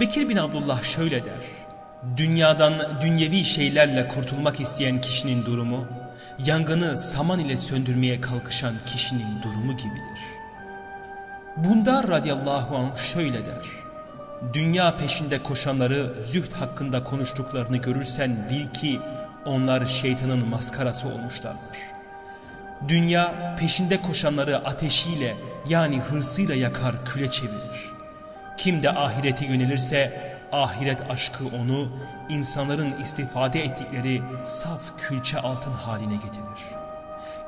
Bekir bin Abdullah şöyle der. Dünyadan dünyevi şeylerle kurtulmak isteyen kişinin durumu, yangını saman ile söndürmeye kalkışan kişinin durumu gibidir. Bundar radıyallahu anh şöyle der. Dünya peşinde koşanları zühd hakkında konuştuklarını görürsen bil ki onlar şeytanın maskarası olmuşlardır. Dünya peşinde koşanları ateşiyle yani hırsıyla yakar küle çevirir. Kim de ahirete yönelirse ahiret aşkı onu insanların istifade ettikleri saf külçe altın haline getirir.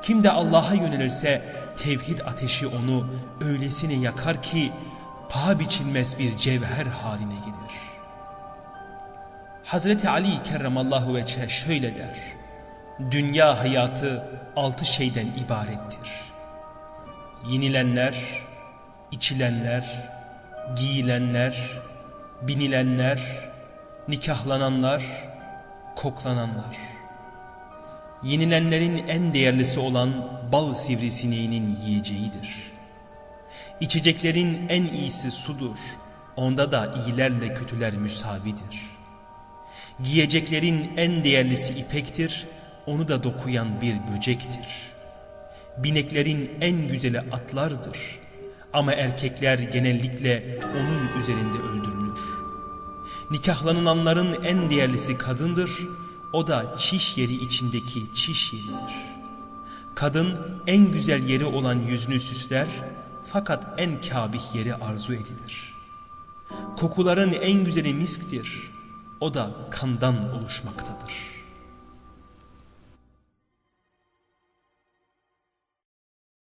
Kim de Allah'a yönelirse tevhid ateşi onu öylesine yakar ki paha biçilmez bir cevher haline gelir. Hazreti Ali kerramallahu veçhe şöyle der. Dünya hayatı altı şeyden ibarettir. Yenilenler, içilenler, giyilenler, binilenler, nikahlananlar, koklananlar. Yenilenlerin en değerlisi olan bal sivrisineğinin yiyeceğidir. İçeceklerin en iyisi sudur, onda da iyilerle kötüler müsavidir. Giyeceklerin en değerlisi ipektir, onu da dokuyan bir böcektir. Bineklerin en güzeli atlardır ama erkekler genellikle onun üzerinde öldürülür. Nikahlanılanların en değerlisi kadındır, o da çiş yeri içindeki çiş yeridir. Kadın en güzel yeri olan yüzünü süsler fakat en kabih yeri arzu edilir. Kokuların en güzeli misktir, o da kandan oluşmaktadır.